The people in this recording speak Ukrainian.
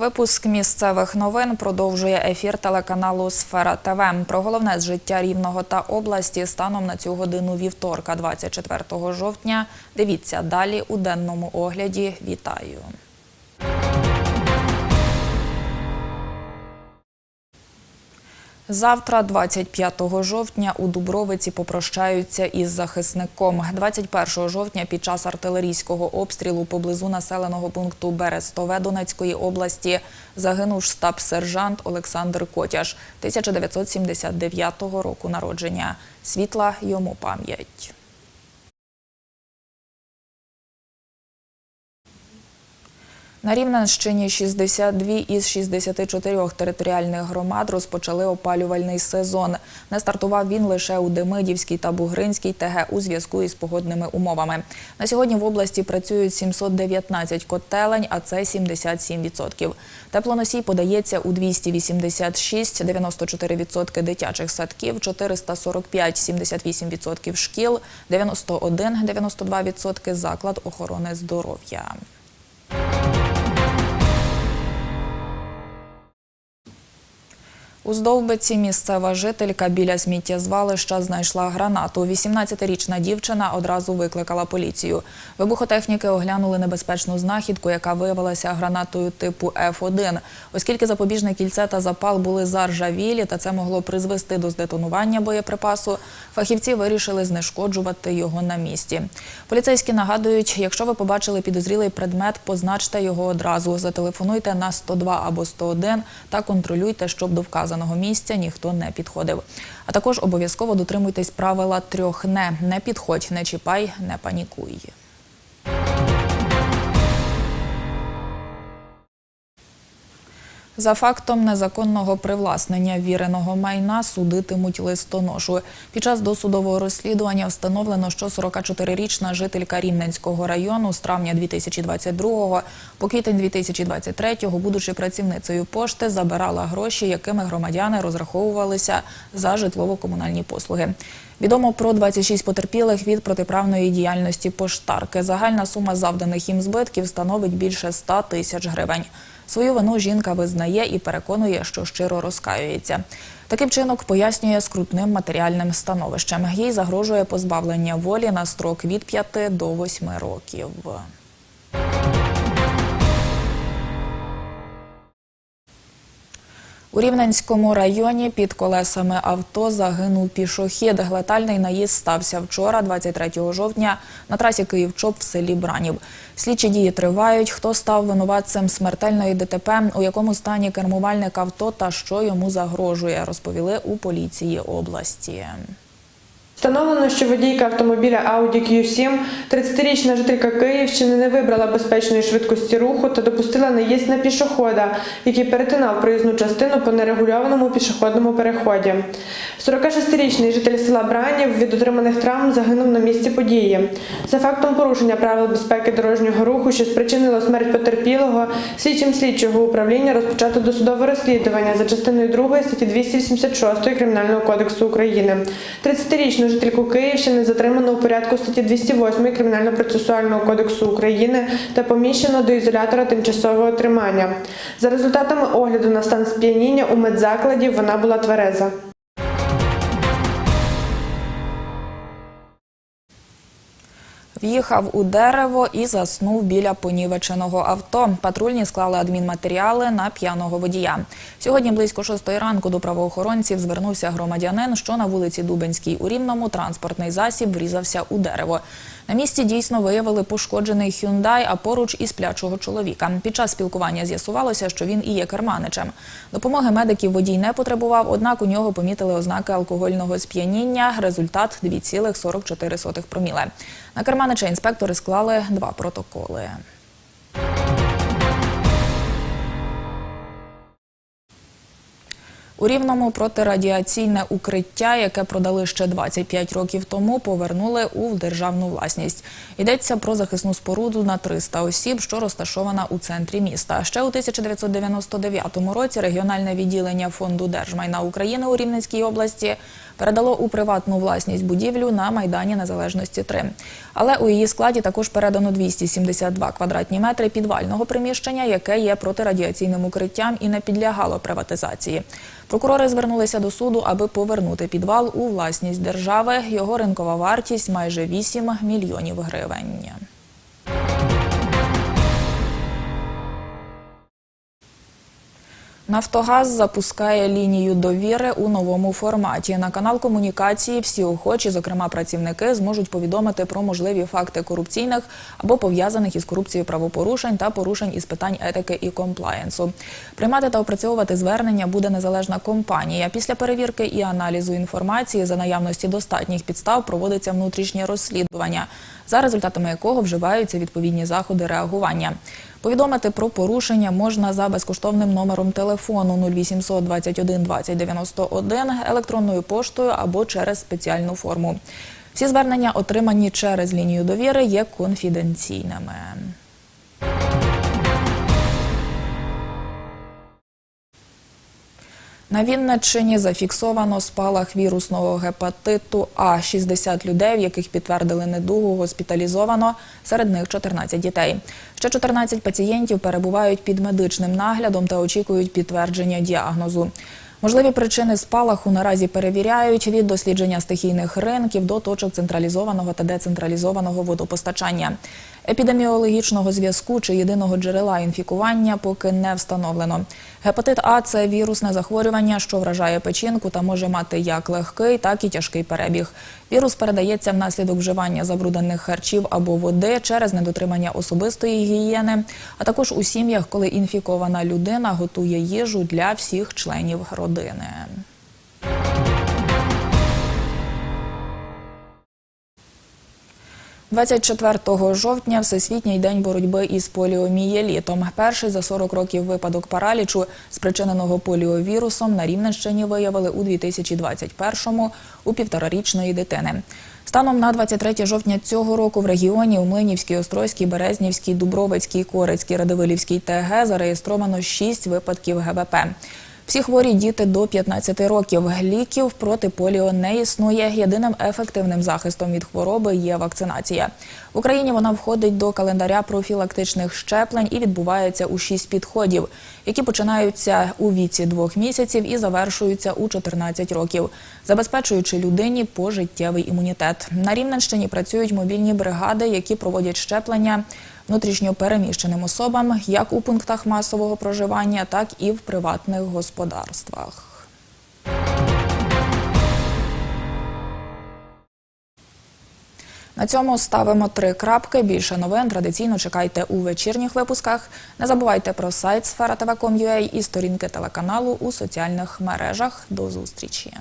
Випуск місцевих новин продовжує ефір телеканалу Сфера ТВ. Про головне з життя Рівного та області станом на цю годину вівторка, 24 жовтня. Дивіться далі у денному огляді. Вітаю. Завтра, 25 жовтня, у Дубровиці попрощаються із захисником. 21 жовтня під час артилерійського обстрілу поблизу населеного пункту Берестове Донецької області загинув штаб-сержант Олександр Котяш 1979 року народження. Світла йому пам'ять. На Рівненщині 62 із 64 територіальних громад розпочали опалювальний сезон. Не стартував він лише у Демидівській та Бугринській ТГ у зв'язку із погодними умовами. На сьогодні в області працюють 719 котелень, а це 77%. Теплоносій подається у 286, 94% дитячих садків, 445, 78% шкіл, 91, 92% заклад охорони здоров'я. У Здовбиці місцева жителька біля сміттєзвалища знайшла гранату. 18-річна дівчина одразу викликала поліцію. Вибухотехніки оглянули небезпечну знахідку, яка виявилася гранатою типу F1. Оскільки запобіжне кільце та запал були заржавілі, та це могло призвести до здетонування боєприпасу, фахівці вирішили знешкоджувати його на місці. Поліцейські нагадують, якщо ви побачили підозрілий предмет, позначте його одразу. Зателефонуйте на 102 або 101 та контролюйте, щоб до вказаного місця ніхто не підходив. А також обов'язково дотримуйтесь правила трьох не. Не підходь, не чіпай, не панікуй. За фактом незаконного привласнення віреного майна судитимуть листоношу. Під час досудового розслідування встановлено, що 44-річна жителька Рівненського району з травня 2022 по квітень 2023, будучи працівницею пошти, забирала гроші, якими громадяни розраховувалися за житлово-комунальні послуги. Відомо про 26 потерпілих від протиправної діяльності поштарки. Загальна сума завданих їм збитків становить більше 100 тисяч гривень. Свою вину жінка визнає і переконує, що щиро розкаюється. Такий вчинок пояснює скрутним матеріальним становищем. Їй загрожує позбавлення волі на строк від 5 до 8 років. У Рівненському районі під колесами авто загинув пішохід. Летальний наїзд стався вчора, 23 жовтня, на трасі Київ-Чоп в селі Бранів. Слідчі дії тривають. Хто став винуватцем смертельної ДТП, у якому стані кермувальник авто та що йому загрожує, розповіли у поліції області. Встановлено, що водійка автомобіля Audi Q7, 30-річна жителька Київщини, не вибрала безпечної швидкості руху та допустила наїзд на пішохода, який перетинав проїзну частину по нерегульованому пішохідному переході. 46-річний житель села Бранів від отриманих травм загинув на місці події. За фактом порушення правил безпеки дорожнього руху, що спричинило смерть потерпілого, слідчим слідчого управління розпочато досудове розслідування за частиною 2 статті 286 Кримінального кодексу України. 30-річну жительку Київщини затримано у порядку статті 208 Кримінально-процесуального кодексу України та поміщено до ізолятора тимчасового тримання. За результатами огляду на стан сп'яніння у медзакладі вона була твереза. В'їхав у дерево і заснув біля понівеченого авто. Патрульні склали адмінматеріали на п'яного водія. Сьогодні близько шостої ранку до правоохоронців звернувся громадянин, що на вулиці Дубенській у Рівному транспортний засіб врізався у дерево. На місці дійсно виявили пошкоджений Hyundai, а поруч і сплячого чоловіка. Під час спілкування з'ясувалося, що він і є керманичем. Допомоги медиків водій не потребував, однак у нього помітили ознаки алкогольного сп'яніння. Результат 2,44 проміле. На керманича інспектори склали два протоколи. У Рівному протирадіаційне укриття, яке продали ще 25 років тому, повернули у державну власність. Йдеться про захисну споруду на 300 осіб, що розташована у центрі міста. Ще у 1999 році регіональне відділення фонду держмайна України у Рівненській області передало у приватну власність будівлю на Майдані Незалежності 3. Але у її складі також передано 272 квадратні метри підвального приміщення, яке є протирадіаційним укриттям і не підлягало приватизації. Прокурори звернулися до суду, аби повернути підвал у власність держави. Його ринкова вартість майже 8 мільйонів гривень. Нафтогаз запускає лінію довіри у новому форматі. На канал комунікації всі охочі, зокрема працівники, зможуть повідомити про можливі факти корупційних або пов'язаних із корупцією правопорушень та порушень із питань етики і комплаєнсу. Приймати та опрацьовувати звернення буде незалежна компанія. Після перевірки і аналізу інформації за наявності достатніх підстав проводиться внутрішнє розслідування, за результатами якого вживаються відповідні заходи реагування. Повідомити про порушення можна за безкоштовним номером телефону 0800 21 20 91, електронною поштою або через спеціальну форму. Всі звернення, отримані через лінію довіри, є конфіденційними. На Вінниччині зафіксовано спалах вірусного гепатиту А. 60 людей, в яких підтвердили недугу, госпіталізовано, серед них 14 дітей. Ще 14 пацієнтів перебувають під медичним наглядом та очікують підтвердження діагнозу. Можливі причини спалаху наразі перевіряють від дослідження стихійних ринків до точок централізованого та децентралізованого водопостачання. Епідеміологічного зв'язку чи єдиного джерела інфікування поки не встановлено. Гепатит А це вірусне захворювання, що вражає печінку та може мати як легкий, так і тяжкий перебіг. Вірус передається внаслідок вживання забруднених харчів або води через недотримання особистої гігієни, а також у сім'ях, коли інфікована людина готує їжу для всіх членів родини. – 24 жовтня Всесвітній день боротьби із поліомієлітом. Перший за 40 років випадок паралічу, спричиненого поліовірусом, на Рівненщині виявили у 2021-му у півторарічної дитини. Станом на 23 жовтня цього року в регіоні у Млинівській, Острозькій, Березнівській, Дубровицькій, Корецькій, Радивилівській ТГ зареєстровано 6 випадків ГВП. Всі хворі діти до 15 років. Ліків проти поліо не існує. Єдиним ефективним захистом від хвороби є вакцинація. В Україні вона входить до календаря профілактичних щеплень і відбувається у шість підходів, які починаються у віці двох місяців і завершуються у 14 років, забезпечуючи людині пожиттєвий імунітет. На Рівненщині працюють мобільні бригади, які проводять щеплення внутрішньо переміщеним особам як у пунктах масового проживання, так і в приватних господарствах. На цьому ставимо три крапки. Більше новин традиційно чекайте у вечірніх випусках. Не забувайте про сайт sfera.tv.com.ua і сторінки телеканалу у соціальних мережах. До зустрічі.